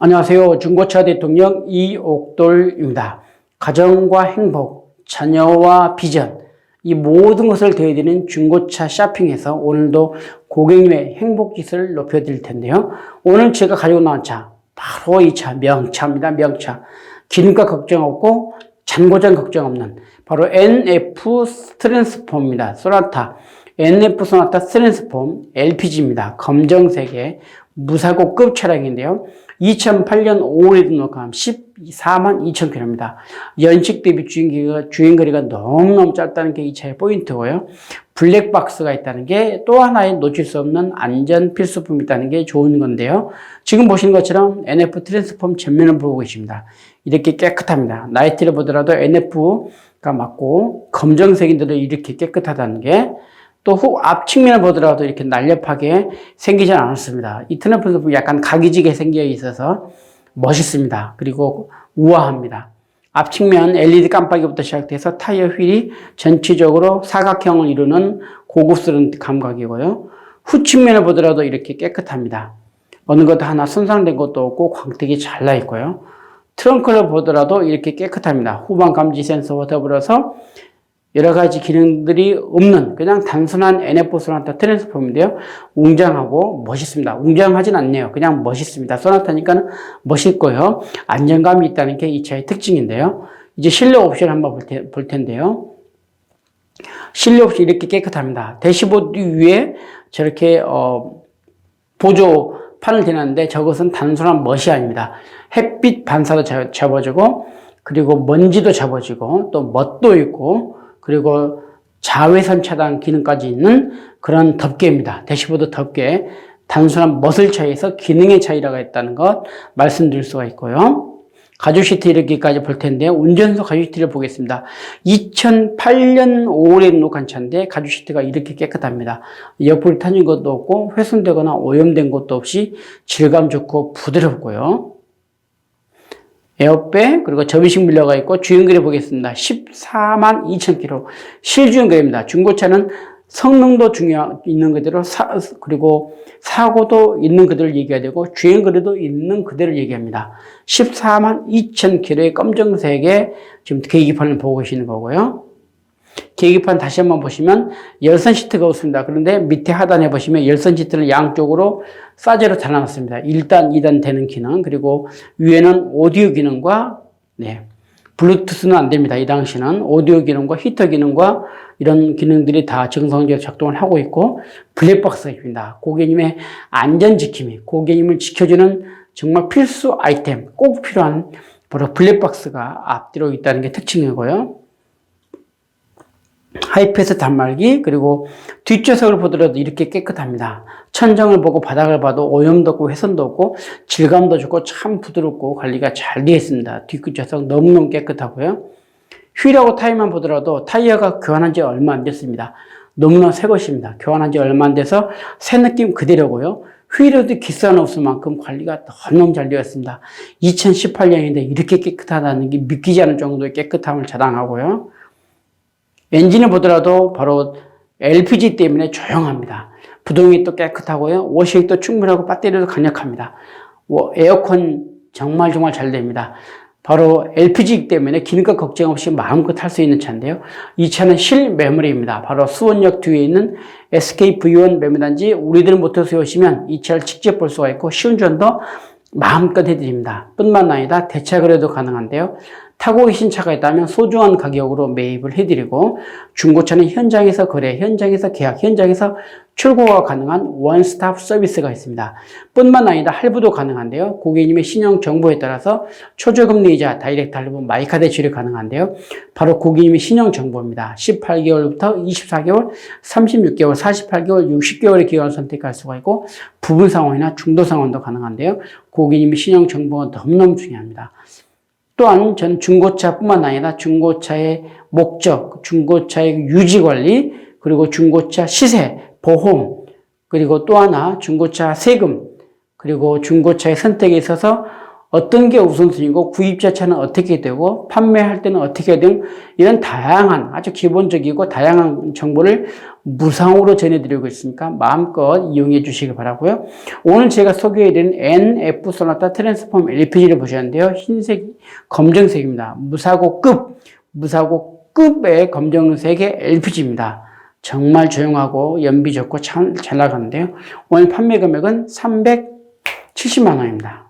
안녕하세요. 중고차 대통령 이옥돌입니다. 가정과 행복, 자녀와 비전, 이 모든 것을 더해드리는 중고차 쇼핑에서 오늘도 고객님의 행복지수를 높여드릴 텐데요. 오늘 제가 가지고 나온 차, 바로 이 차, 명차입니다. 명차. 기름값 걱정 없고 잔고장 걱정 없는 바로 NF 스트랜스폼입니다. 소나타. NF 소나타 스트랜스폼 LPG입니다. 검정색의 무사고급 차량인데요. 2008년 5월에 등록한 14만 2천 킬로입니다. 연식 대비 주행거리가, 주행거리가 너무너무 짧다는 게 이 차의 포인트고요. 블랙박스가 있다는 게 또 하나의 놓칠 수 없는 안전 필수품이 있다는 게 좋은 건데요. 지금 보시는 것처럼 NF 트랜스폼 전면을 보고 계십니다. 이렇게 깨끗합니다. 나이트를 보더라도 NF가 맞고 검정색인데도 이렇게 깨끗하다는 게 또 후 앞 측면을 보더라도 이렇게 날렵하게 생기지 않았습니다. 이 트럼프도 약간 각이지게 생겨 있어서 멋있습니다. 그리고 우아합니다. 앞 측면 LED 깜빡이부터 시작돼서 타이어 휠이 전체적으로 사각형을 이루는 고급스러운 감각이고요. 후 측면을 보더라도 이렇게 깨끗합니다. 어느 것 하나 손상된 것도 없고 광택이 잘 나 있고요. 트렁크를 보더라도 이렇게 깨끗합니다. 후방 감지 센서와 더불어서 여러 가지 기능들이 없는 그냥 단순한 NF 소나타 트랜스폼인데요. 웅장하고 멋있습니다. 웅장하진 않네요. 그냥 멋있습니다. 소나타니까 멋있고요. 안정감이 있다는 게 이 차의 특징인데요. 이제 실내 옵션 한번 볼, 테, 볼 텐데요. 실내 옵션 이렇게 깨끗합니다. 대시보드 위에 저렇게 어, 보조 판을 대놨는데 저것은 단순한 멋이 아닙니다. 햇빛 반사도 잡아주고 그리고 먼지도 잡아주고 또 멋도 있고 그리고 자외선 차단 기능까지 있는 그런 덮개입니다. 대시보드 덮개. 단순한 멋을 차이에서 기능의 차이라가 있다는 것 말씀드릴 수가 있고요. 가죽 시트 이렇게까지 볼 텐데 운전석 가죽 시트를 보겠습니다. 2008년 5월에 등록한 차인데 가죽 시트가 이렇게 깨끗합니다. 옆으로 타는 것도 없고 훼손되거나 오염된 것도 없이 질감 좋고 부드럽고요. 에어백 그리고 접이식 밀러가 있고 주행거리 보겠습니다. 14만 2천 킬로 실주행거리입니다. 중고차는 성능도 중요 있는 그대로 사, 그리고 사고도 있는 그대로 얘기해야 되고 주행거리도 있는 그대로 얘기합니다. 14만 2천 킬로의 검정색의 지금 계기판을 보고 계시는 거고요. 계기판 다시 한번 보시면 열선 시트가 없습니다. 그런데 밑에 하단에 보시면 열선 시트를 양쪽으로 사제로 달아놨습니다. 1단, 2단 되는 기능, 그리고 위에는 오디오 기능과, 네, 블루투스는 안 됩니다. 이 당시는 오디오 기능과 히터 기능과 이런 기능들이 다 정상적으로 작동을 하고 있고, 블랙박스가 있습니다. 고객님의 안전 지킴이, 고객님을 지켜주는 정말 필수 아이템, 꼭 필요한 바로 블랙박스가 앞뒤로 있다는 게 특징이고요. 하이패스 단말기 그리고 뒷좌석을 보더라도 이렇게 깨끗합니다. 천정을 보고 바닥을 봐도 오염도 없고 훼손도 없고 질감도 좋고 참 부드럽고 관리가 잘 되어 있습니다. 뒷좌석 너무너무 깨끗하고요. 휠하고 타이어만 보더라도 타이어가 교환한 지 얼마 안 됐습니다. 너무나 새 것입니다. 교환한 지 얼마 안 돼서 새 느낌 그대로고요. 휠에도 기스는 없을 만큼 관리가 너무너무 잘 되어 있습니다. 2018년인데 이렇게 깨끗하다는 게 믿기지 않을 정도의 깨끗함을 자랑하고요. 엔진을 보더라도 바로 LPG 때문에 조용합니다. 부동이 또 깨끗하고요. 워싱도 충분하고 배터리도 강력합니다. 에어컨 정말 정말 잘 됩니다. 바로 LPG 때문에 기름값 걱정 없이 마음껏 탈 수 있는 차인데요. 이 차는 실 메모리입니다. 바로 수원역 뒤에 있는 SKV1 메모단지 우리들 모터스에 오시면 이 차를 직접 볼 수가 있고 시운전도 마음껏 해드립니다. 뿐만 아니라 대차 거래도 가능한데요. 타고 계신 차가 있다면 소중한 가격으로 매입을 해드리고 중고차는 현장에서 거래, 현장에서 계약, 현장에서 출고가 가능한 원스톱 서비스가 있습니다. 뿐만 아니라 할부도 가능한데요. 고객님의 신용 정보에 따라서 초저금리 이자, 다이렉트 할부, 마이카드 지류 가능한데요. 바로 고객님의 신용 정보입니다. 18개월부터 24개월, 36개월, 48개월, 60개월의 기간을 선택할 수가 있고 부분 상황이나 중도 상황도 가능한데요. 고객님의 신용 정보가 너무너무 중요합니다. 또한 전 중고차뿐만 아니라 중고차의 목적, 중고차의 유지 관리, 그리고 중고차 시세, 보험, 그리고 또 하나 중고차 세금, 그리고 중고차의 선택에 있어서 어떤 게 우선순위고 구입자 차는 어떻게 되고 판매할 때는 어떻게 등 이런 다양한 아주 기본적이고 다양한 정보를 무상으로 전해드리고 있으니까 마음껏 이용해 주시기 바라고요. 오늘 제가 소개해드린 NF 소나타 트랜스폼 LPG를 보셨는데요. 흰색, 검정색입니다. 무사고급, 무사고급의 검정색의 LPG입니다. 정말 조용하고 연비 좋고 참 잘 나가는데요. 오늘 판매 금액은 370만 원입니다.